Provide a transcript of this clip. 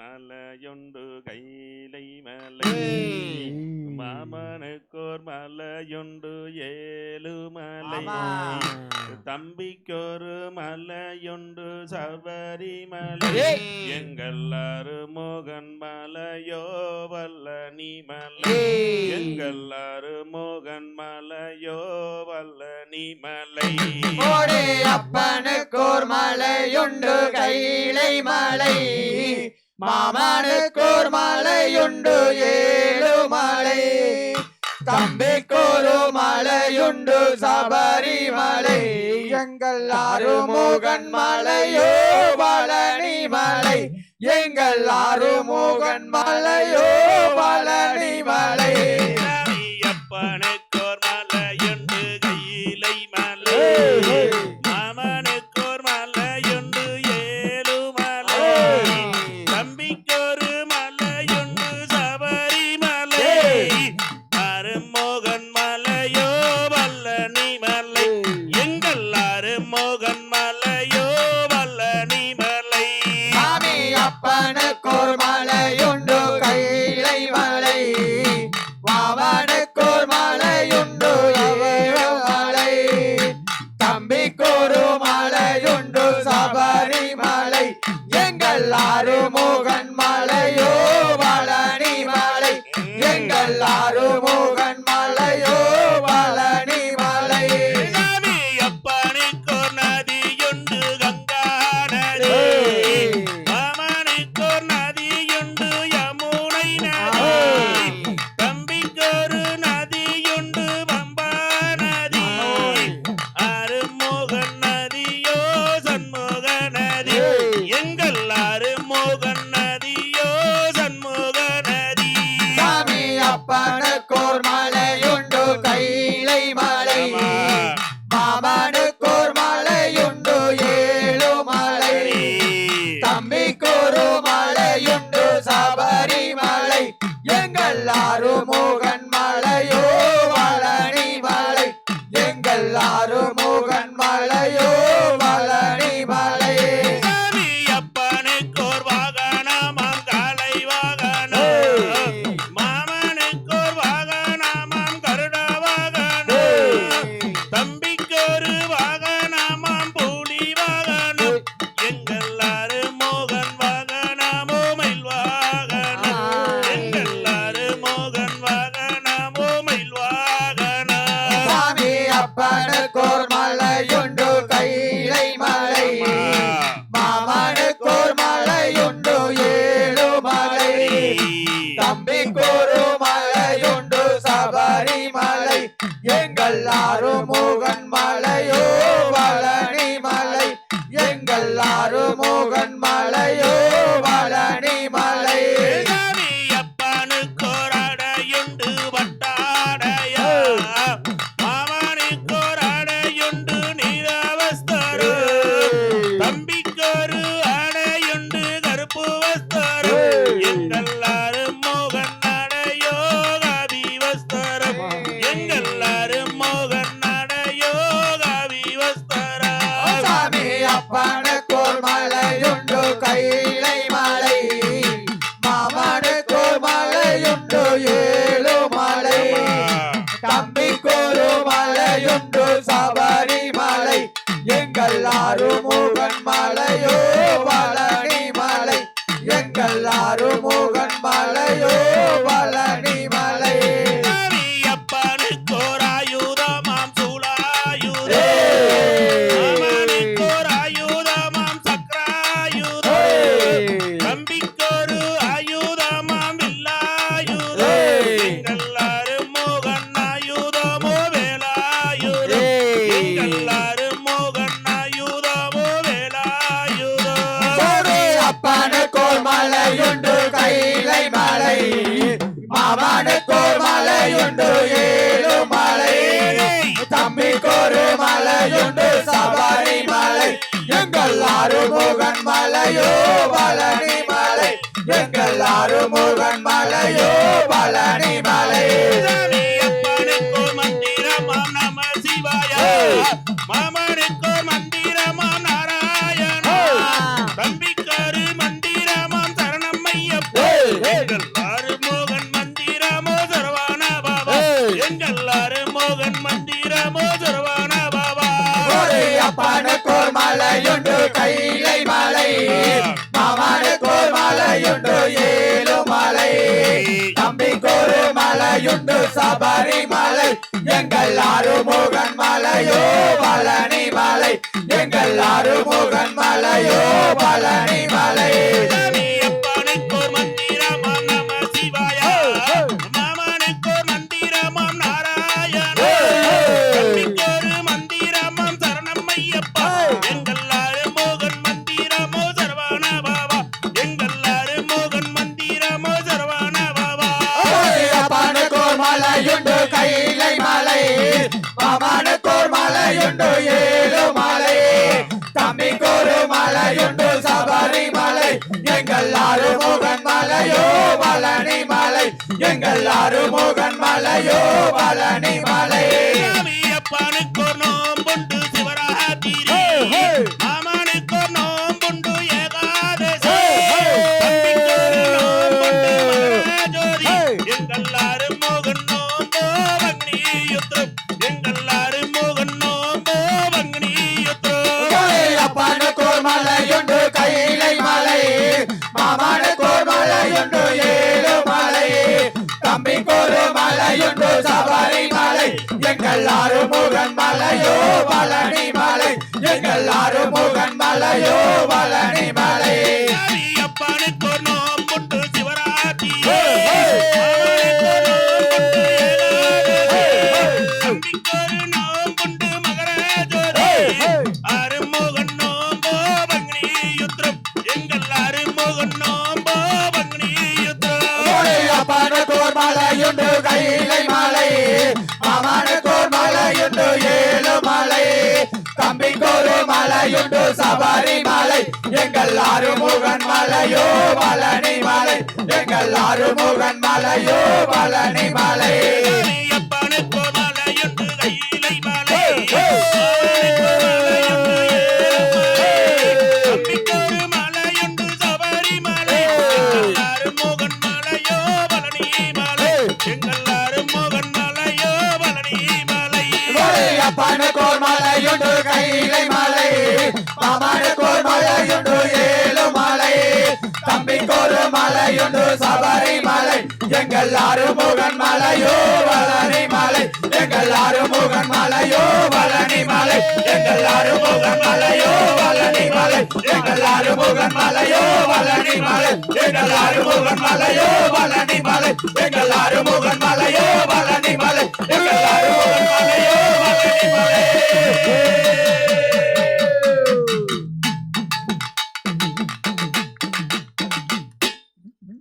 மலையொண்டு கைலை மலை. மாமனுக்கோர் மலையொண்டு ஏழு மலை. தம்பிக்கொரு மலையொண்டு சபரி மலை. எங்கள்ளாரு மோகன் மலையோ வல்லனி மலை. எங்கள்ளாரு மோகன் மலையோ வல்லனி மலை. அப்பனுக்கோர் மலையொண்டு கைலை மலை. மாமனுக்கோர் மலையுண்டு ஏழு மலை. தம்பிக்கோரு மலையுண்டு சபரிமலை எங்கள் ஆறுமுகன் மலையோ பழனி மலை. எங்கள் ஆறுமுகன் மலையோ எங்கள் ஆறுமோ சபரிமலை எங்கள் ஆறு முகன் மலையோ. மலையொன்று ஏ மலையுண்டு சபரிமலை. எங்கள் ஆறு தம்பிக்கோரு மலையுண்டு சபரிமலை. எங்கள் ஆறு அருமுகன் மலையோ பழனி மலை எங்கள் ஆறு அருமுகன் மலையோ பழனி மலை மலையோ பழனி மலை. எங்கள் முகன் மலையோ பழனி மலை. சாமி நோம்போ எங்கள் அருமுகன் மலையோ பழனி மலை எங்கள் அருமுகன் மலையோ பழனி மலை மலையொன்று சபரி மலை எங்கள் ஆறு முகன் மலையோ வளனி மலை எங்கள் ஆறு முகன் மலையோ வளனி மலை எங்கள் ஆறு முகன் மலையோ வளனி மலை எங்கள் ஆறு முகன் மலையோ வளனி மலை முகன் மலையோ வளனி மலை முகன் மலையோ வளனி மலை முகன் மலையோ வளனி